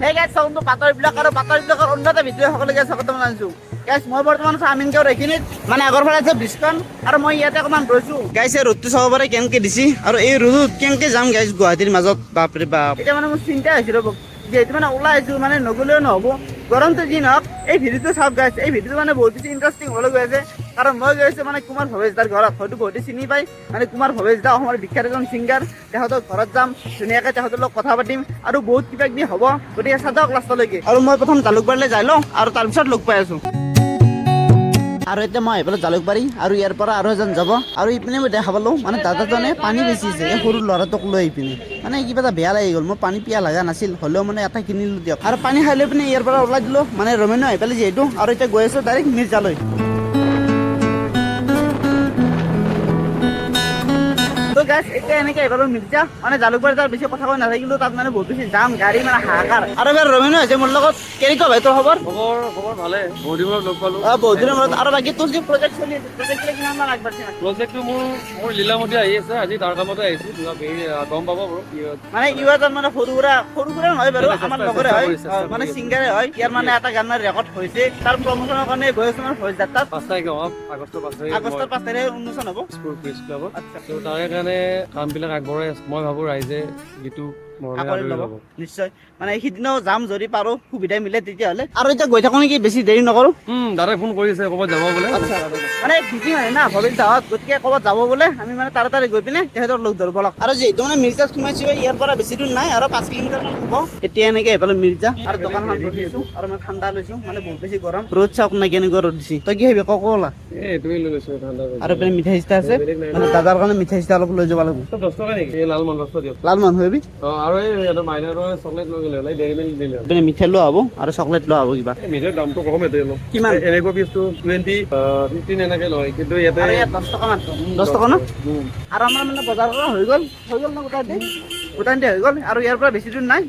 সেই গাইজ চাউণ্ডটো বাতৰি বিলাক আৰু বাতৰি বিলাকৰ অন্য এটা ভিডিঅ' সকলোকে স্বাগতম জনাইছো। গাইজ মই বৰ্তমান আছো আমিন গাঁৱৰ এইখিনিত মানে আগৰ ফালে আছে ব্ৰিজখন আৰু মই ইয়াতে অকণমান ৰৈছো। গাইজ এই ৰ'দটো চাব পাৰে কেনেকে দিছি? আৰু এই ৰ'দত কেনেকে যাম গাইজ গুৱাহাটীৰ মাজত? বাপৰে বাপ। এতিয়া মানে মোৰ চিন্তা হৈছে ৰ'ব। যিহেতু মানে ওলাই আহিছো মানে নগ'লেও নহ'ব। গৰমটো যি নহওক এই ভিডিঅ'টো চাওক গাইজ এই ভিডিঅ'টো মানে বহুত বেছি ইণ্টাৰেষ্টিং হ'বলৈ গৈ আছে। কাৰণ মই গৈ আছো মানে কুমাৰ ভৱেশ দাৰ ঘৰত, হয়তো বহুতে চিনি পায়। মানে কুমাৰ ভৱেশ দা অসমৰ বিখ্যাত এজন ছিংগাৰ তেখেতৰ ঘৰত যাম, ধুনীয়াকৈ তেখেতৰ লগত কথা পাতিম আৰু বহুত কিবা কিবি হ'ব। গতিকে চাদক লাষ্টলৈকে। আৰু মই প্ৰথম জালুকবাৰীলৈ যাই লওঁ আৰু তাৰপিছত লগ পাই আছো। আৰু এতিয়া মই এইফালে জালুকবাৰী আৰু ইয়াৰ পৰা আৰু এজন যাব। আৰু ইপিনে মই দেখা পালোঁ মানে দাদাজনে পানী বেচিছে এই সৰু ল'ৰাটোক লৈ আহি পিনে। মানে কিবা এটা বেয়া লাগি গ'ল, মোৰ পানী পিয়া লগা নাছিল, হ'লেও মানে এটা কিনিলোঁ দিয়ক। আৰু পানী খাই লৈ পিনে ইয়াৰ পৰা ওলাই দিলোঁ। মানে ৰমেনো আহি পেলাই যিহেতু, আৰু এতিয়া গৈ আছোঁ ডাইৰেক্ট মিৰ্জালৈ। এতিয়া এনেকে এবাৰো মিৰ্জা মানে জালুকবাৰী তাৰ বেছি কথা কৈ নাথাকিলোঁ তাত মানে বহুত বেছি যাম গাড়ী মানে হাহাকাৰ। আৰু এবাৰ ৰমেনো হৈছে মোৰ লগত কেনেকুৱা ভাই তোৰ খবৰ? খবৰ খবৰ ভালে বহুত দিনৰ লগ পালো। অ, বহুত দিনৰ মূৰত। আৰু বাকী তোৰ যি প্ৰজেক্ট চলি আছে প্ৰজেক্ট কিমান মান আগবাঢ়িছে? প্ৰজেক্টটো মোৰ মোৰ লীলামতি আহি আছে আজি তাৰ কামতে আহিছো গম পাব। মানে ইউ এজন মানে সৰু সুৰা সৰু সুৰা নহয় বাৰু আমাৰ লগৰে হয় মানে। ছিংগাৰে হয় ইয়াৰ মানে এটা গান ৰেকৰ্ড হৈছে তাৰ প্ৰমোচনৰ কাৰণে গৈ আছো মানে ভইচ যাত্ৰাত পাঁচ তাৰিখে আগষ্টৰ পাঁচ তাৰিখে আগষ্টৰ পাঁচ তাৰিখে উন্মোচন হ'ব। স্কুল প্ৰেছ ক্লাবত। তাৰে কাৰণে কামবিলাক আগবঢ়াই মই ভাবো ৰাইজে গীতটো ল'ব। নিশ্চয়। মানে সিদিনাও যাম যদি পাৰো সুবিধা মিলে তেতিয়াহ'লে। আৰু এতিয়া গৈ থাকো নেকি? বেছি দেৰি নকৰো। দাদাই ফোন কৰিছে ক'ৰবাত যাব বোলে। মানে বিজি হয় না ভৱিল দাহত গতিকে ক'ৰবাত যাব বোলে। আমি মানে তাড়াতাড়ি গৈ পিনে তেহেঁতৰ লগ ধৰিব লগ আৰু যিহেতু মানে মিৰ্জাত সোমাইছো ইয়াৰ পৰা বেছি দূৰ নাই আৰু পাঁচ কিলোমিটাৰ মান হ'ব। এতিয়া এনেকে এইফালে মিৰ্জা আৰু দোকানখন ৰখিছো আৰু মই ঠাণ্ডা লৈছো মানে বহুত বেছি গৰম। ৰ'দ চাওক নাই কেনেকুৱা ৰ'দ দিছে। তই কি ভাবি কক ক'লা এই এইটোৱে লৈ লৈছো ঠাণ্ডা কৰি। আৰু এইপিনে মিঠাই চিঠা আছে। মানে দাদাৰ কাৰণে মিঠাই চিঠা অলপ লৈ যাব লাগিব। চব দহ টকা আৰু এই সিহঁতৰ মাইনাৰৰ চকলেট লৈ গ'লে ডেইৰী মিল্ক দিলে এইপিনে মিঠাই লোৱা হ'ব আৰু চকলেট লোৱা হ'ব কিবা। মিঠাইৰ দামটো কম ইয়াতে অলপ। কিমান? এনেকুৱা পিচটো টুৱেণ্টি ফিফটিন এনেকে লয় কিন্তু ইয়াতে দহ টকা মাত্ৰ দহ টকা ন? আৰু আমাৰ মানে বজাৰ কৰা হৈ গ'ল হৈ গ'ল ন গোটাই গোটাইতে হৈ গ'ল আৰু ইয়াৰ পৰা বেছি দূৰ নাই।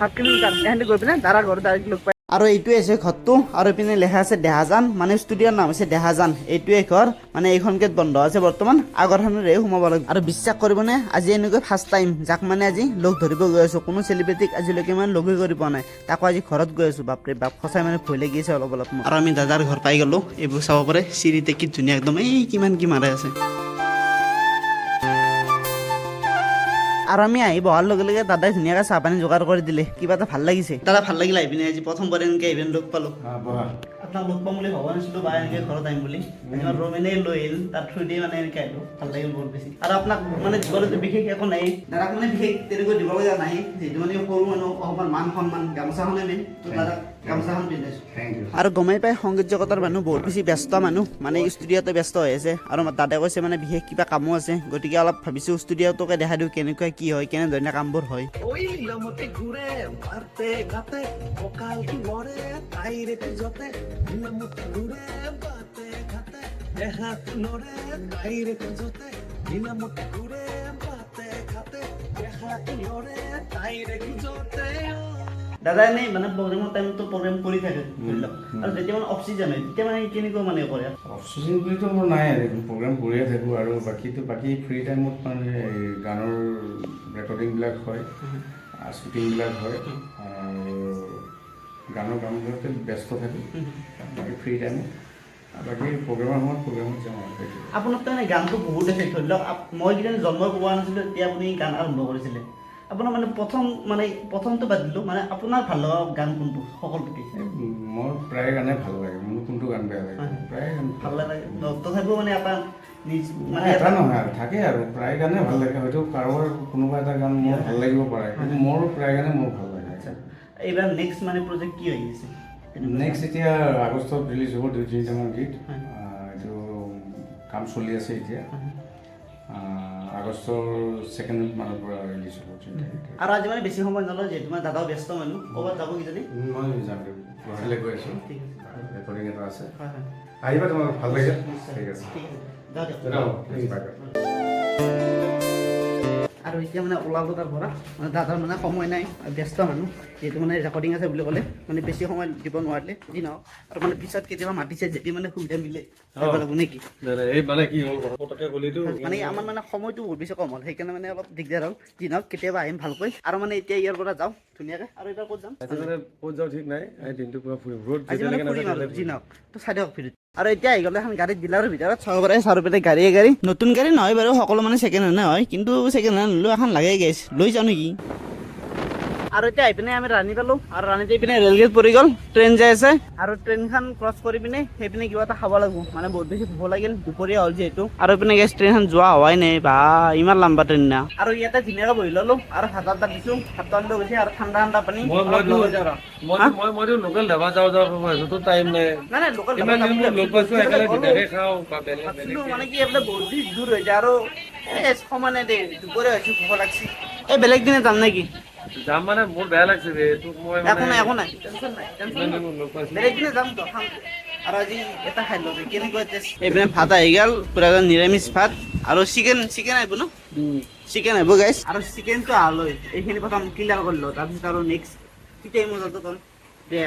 সাত কিলোমিটাৰ। এহেঁতি গৈ পিনে দাৰা ঘৰত ডাইৰেক্ট লগ আৰু এইটোৱে আছে ঘৰটো। আৰু ইপিনে লেখা আছে দেহাজান। মানে ষ্টুডিঅ'ৰ নাম আছে দেহাজান। এইটোৱে ঘৰ। মানে এইখন গেট বন্ধ আছে বৰ্তমান। আগৰখনেৰে সোমাব লাগিব। আৰু বিশ্বাস কৰিবনে? আজি এনেকৈ ফাৰ্ষ্ট টাইম যাক মানে আজি লগ ধৰিব গৈ আছো। কোনো চেলিব্ৰিটিক আজিলৈকে মানে লগেই কৰি পোৱা নাই। তাকো আজি ঘৰত গৈ আছো। বাপৰে বাপ, সঁচাই মানে ভয় লাগি আছে অলপ অলপ আৰু আমি দাদাৰ ঘৰ পাই গ'লো। এইবোৰ চাব পাৰে। চিৰিতে কি ধুনীয়া একদম। এই কিমান কি মাৰে আছে। আৰু আমি আহি বহাৰ লগে লগে দাদাই ধুনীয়াকৈ চাহ পানী যোগাৰ কৰি দিলে। কিবা এটা ভালো লাগিছে। দাদা ভালো লাগিল আহি পিনে আজি প্ৰথমবাৰ এনেকৈ ইভেণ্ট লগ পালোঁ। আপোনাক লগ পাম বুলি ভবা নাছিলোঁ বা এনেকৈ ঘৰত আহিম বুলি। আমাৰ ৰমেনে লৈ আহিল তাৰ থ্ৰু দি মানে এনেকৈ আহিলোঁ। ভালো লাগিল বহুত বেছি। আৰু আপোনাক মানে দিবলৈতো বিশেষ একো নাই। দাদাক মানে বিশেষ তেনেকৈ দিব লগা নাই। যিহেতু মানে সৰু মানুহ অকণমান মান সন্মান গামোচাখনে মেইন। দাদাক আৰু গমেই পাই সংগীত জগতৰ মানুহ বহুত বেছি ব্যস্ত মানুহ। মানে ষ্টুডিঅ'তে ব্যস্ত হৈ আছে। আৰু দাদাই কৈছে মানে বিশেষ কিবা কামো আছে। গতিকে অলপ ভাবিছোঁ ষ্টুডিঅ'টোকে দেখাই দিওঁ কেনেকুৱা কি হয়, কেনেধৰণে কামবোৰ হয়। দাদা এনেই মানে প্ৰগ্ৰেমৰ টাইমতো প্ৰগ্ৰেম কৰি থাকে ধৰি লওক। আৰু যেতিয়া মানে অফ চিজন হয় তেতিয়া মানে কেনেকুৱা মানে কৰে? অফচিজন বুলিতো মোৰ নাই আৰু প্ৰগ্ৰাম কৰিয়ে থাকোঁ আৰু বাকীটো বাকী ফ্ৰী টাইমত মানে এই গানৰ ৰেকৰ্ডিংবিলাক হয় শ্বুটিংবিলাক হয় আৰু গানৰ কামবিলাকতে ব্যস্ত থাকোঁ বাকী ফ্ৰী টাইমত বাকী প্ৰগ্ৰেমৰ সময়ত প্ৰগ্ৰেমত যাওঁ আৰু সেইটোৱে। আপোনাক তো এনে গানটো বহুত আছে ধৰি লওক মই যেতিয়া জন্ম পোৱা নাছিলোঁ তেতিয়া আপুনি গান আৰম্ভ কৰিছিলে। আপোনাৰ মানে প্ৰথম মানে প্ৰথমটো বাদ দিলোঁ। মানে আপোনাৰ ভালো লগা গান কোনটো? সকলোতকে। এই মোৰ প্ৰায় গানে ভালো লাগে। মোৰ কোনটো গান বেয়া লাগে? প্ৰায় গান ভালো লাগে। তথাপিও মানে এটা নিজ মানে এটা নহয় আৰু। থাকে আৰু। প্ৰায় গানে ভালো লাগে। হয়তো কাৰোবাৰ কোনোবা এটা গান মোৰ ভালো লাগিব পাৰে। কিন্তু মোৰ প্ৰায় গানে মোৰ ভালো লাগে। আচ্ছা। এইবাৰ নেক্সট মানে প্ৰজেক্ট কি হৈ আছে? নেক্সট এতিয়া আগষ্টত ৰিলিজ হ'ব দুই তিনিটামান গীত। এইটো কাম চলি আছে এতিয়া। আগষ্টৰ ছেকেণ্ড মানৰ পৰা ৰিলিজ হ'ব আৰু আজি মানে বেছি সময় নলয় যে তোমাৰ দাদাও ব্যস্ত মানুহ। ক'ৰবাত যাব কিজানি? মই যাম। গুৱাহাটীলৈ গৈ আছোঁ। ৰেকৰ্ডিং এটা আছে। আহিবা তোমাৰ ভালো নিশ্চয়। ঠিক আছে। ঠিক আছে। আৰু এতিয়া মানে ওলাব তাৰ পৰা। মানে দাদাৰ মানে সময় নাই ব্যস্ত মানুহ। যিহেতু মানে ৰেকৰ্ডিং আছে বুলি ক'লে মানে বেছি সময় দিব নোৱাৰিলে যি নহওক। আৰু মানে পিছত কেতিয়াবা মাতিছে যদি মানে সুবিধা মিলে। এই মানে কি মানে আমাৰ মানে সময়টো বহুত বেছি কম হ'ল সেইকাৰণে মানে অলপ দিগদাৰ হ'ল। যি নহওক কেতিয়াবা আহিম ভালকৈ। আৰু মানে এতিয়া ইয়াৰ পৰা যাওঁ ধুনীয়াকৈ। আৰু এতিয়া ক'ত যাম? মানে ক'ত যাওঁ ঠিক নাই দিনটো পুৰা ফুৰিম। ৰ'দ মানে যি নহওক। তো চাই দিয়ক ভিডিঅ'ত আৰু এতিয়া আহি গ'লে এখন গাড়ীত ডিলাৰৰ ভিতৰত চাব পাৰে চাৰ পেলাই গাড়ীয়ে গাড়ী। নতুন গাড়ী নহয় বাৰু, সকলো মানে ছেকেণ্ড হেণ্ডে হয়, কিন্তু ছেকেণ্ড হেণ্ড হ'লেও এখন লাগে গেছ লৈ যাওঁ নেকি? আৰু এতিয়া আহি পিনে আমি ৰাণী পালোঁ। আৰু ৰাণীত আহি পিনে ৰেলগেট পৰি গ'ল ট্ৰেইন যাই আছে। আৰু ট্ৰেইনখন ক্ৰছ কৰি পিনে সেইপিনে কিবা এটা খাব লাগিব। মানে বহুত বেছি ভোক লাগিল দুপৰীয়া হ'ল যিহেতু। আৰু এইপিনে গেছ ট্ৰেইনখন যোৱা হোৱাই নাই বা ইমান লম্বা ট্ৰেইন না। আৰু ইয়াতে ধুনীয়াকৈ বহি ল'লোঁ আৰু হাত আড্ডা দিছোঁ। হাত আড্ডা গৈছে আৰু ঠাণ্ডা ঠাণ্ডা পানী। মানে কি বহুত দূৰ হৈ যায় আৰু সমানে দে দুপৰীয়া হৈছে ভোক লাগছি। এই বেলেগ দিনে যাম নেকি? যাম মানে মোৰ বেয়া লাগিছে ৰে তোক মই একো নাই মানে একো নাই। টেনচন নাই টেনচন নাই বেলেগ দিনে যাম তো খাম। আৰু আজি এটা খাই লওঁ দে। কেনেকুৱা টেষ্ট এইপিনে ভাত আহি গ'ল পুৰা নিৰামিষ ভাত আৰু চিকেন চিকেন আহিব ন? চিকেন আহিব গাইছ আৰু চিকেনটো আলৈ এইখিনি প্ৰথম ক্লিয়াৰ কৰি লওঁ তাৰপিছত আৰু নেক্সট তেতিয়াই মজাটো ক'ম দে।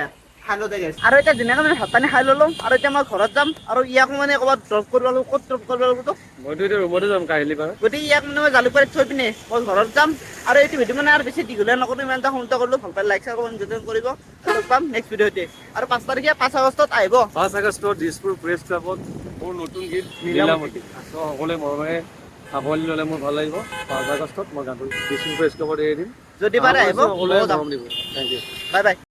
লওঁ দে আৰু এতিয়া ধুনীয়াকৈ মানে ভাত পানী খাই ল'লোঁ আৰু এতিয়া মই ঘৰত যাম আৰু ইয়াক মানে ক'ৰবাত ড্ৰপ কৰিব লাগিব ক'ত ড্ৰপ কৰিব লাগিব তো মইতো এতিয়া ৰুমতে যাম কাহিলি পৰা। গতিকে ইয়াক মানে মই জালুকবাৰীত থৈ পিনে মই ঘৰত যাম আৰু এইটো ভিডিঅ' মানে আৰু বেছি দীঘলীয়া নকৰোঁ ইমান এটা সন্তুষ্ট কৰিলোঁ ভালো পালে লাইক শ্বেয়াৰ কৰিব যোজনা কৰিব লগ পাম নেক্সট ভিডিঅ'তে আৰু পাঁচ তাৰিখে পাঁচ আগষ্টত আহিব। পাঁচ আগষ্টত দিছপুৰ প্ৰেছ ক্লাবত মোৰ নতুন গীত নীলামতি সকলোৱে মৰমেৰে আঁকোৱালি ল'লে মোৰ ভালো লাগিব। পাঁচ আগষ্টত মই গানটো দিছপুৰ প্ৰেছ ক্লাবত এৰি দিম। যদি পাৰে আহিব সকলোৱে মৰম দিব। Thank you bye bye.